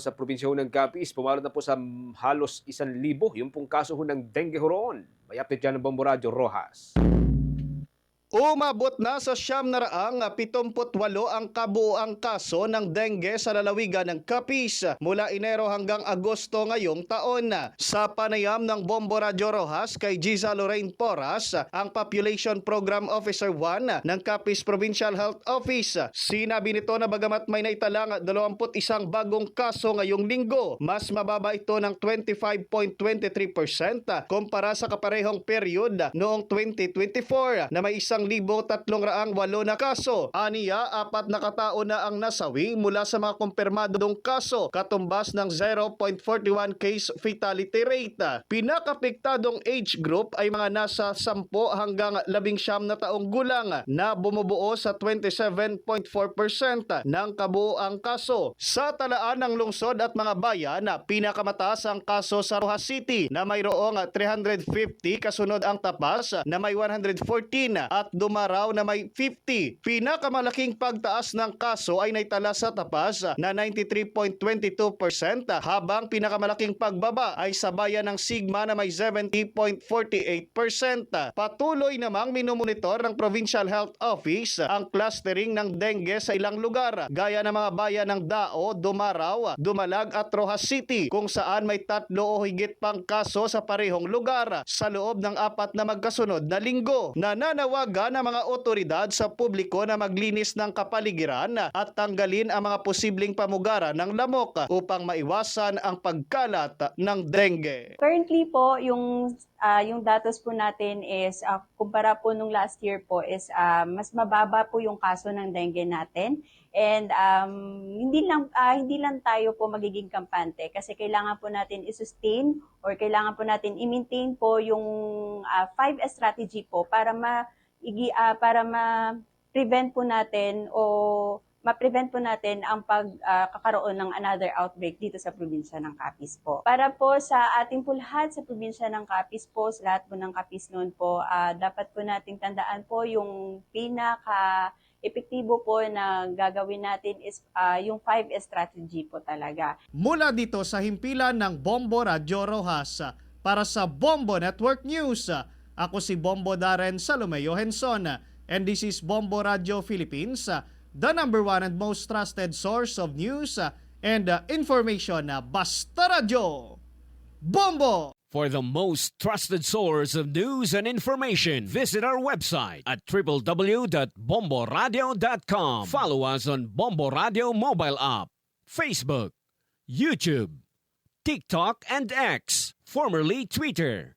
Sa probinsya ho ng Capiz, pumalo na po sa halos isang libo yung pong kaso ng dengue ho. May update dyan ng Bombo Radio Rojas. Umabot na sa siyam na raang 78 ang kabuoang kaso ng dengue sa lalawigan ng Capiz mula Enero hanggang Agosto ngayong taon. Sa panayam ng Bombo Radio Rojas kay Giza Lorraine Porras, ang Population Program Officer 1 ng Capiz Provincial Health Office, sinabi nito na bagamat may naitalang 21 bagong kaso ngayong linggo, mas mababa ito ng 25.23% kumpara sa kaparehong period noong 2024 na may isang libo tatlong raang walo na kaso. Aniya, apat na katao na ang nasawi mula sa mga kumpirmadong kaso, katumbas ng 0.41 case fatality rate. Pinakapiktadong age group ay mga nasa 10 hanggang 11 na taong gulang na bumubuo sa 27.4% ng kabuoang kaso. Sa talaan ng lungsod at mga bayan, pinakamataas ang kaso sa Rojas City na mayroong 350 kasunod ang Tapas na may 114 at Dumaraw na may 50. Pinakamalaking pagtaas ng kaso ay naitala sa Tapas na 93.22% habang pinakamalaking pagbaba ay sa bayan ng Sigma na may 70.48%. Patuloy namang minumonitor ng Provincial Health Office ang clustering ng dengue sa ilang lugar gaya ng mga bayan ng Dao, Dumaraw, Dumalag at Rojas City kung saan may tatlo o higit pang kaso sa parehong lugar sa loob ng apat na magkasunod na linggo. Nananawagan ang mga otoridad sa publiko na maglinis ng kapaligiran at tanggalin ang mga posibleng pamugaran ng lamok upang maiwasan ang pagkalat ng dengue. Currently po, yung ah, yung datos po natin is ah, kumpara po nung last year po is ah, mas mababa po yung kaso ng dengue natin. And um, hindi lang ah, hindi lang tayo po magiging kampante kasi kailangan po natin i-sustain or kailangan po natin i-maintain po yung 5S strategy po para ma igi, ah, para ma prevent po natin o ma-prevent po natin ang pagkakaroon ng another outbreak dito sa probinsya ng Capiz po. Para po sa ating po sa probinsya ng Capiz po, sa lahat po ng Capiz noon po, ah, dapat po nating tandaan po yung pinaka epektibo po na gagawin natin is ah, yung 5S strategy po talaga. Mula dito sa himpilan ng Bombo Radio Rojas para sa Bombo Network News. Ako si Bombo Darren Salomeo Henson and this is Bombo Radio Philippines, the number one and most trusted source of news and information. Basta Radio! Bombo! For the most trusted source of news and information, visit our website at www.bomboradio.com. Follow us on Bombo Radio mobile app, Facebook, YouTube, TikTok, and X, formerly Twitter.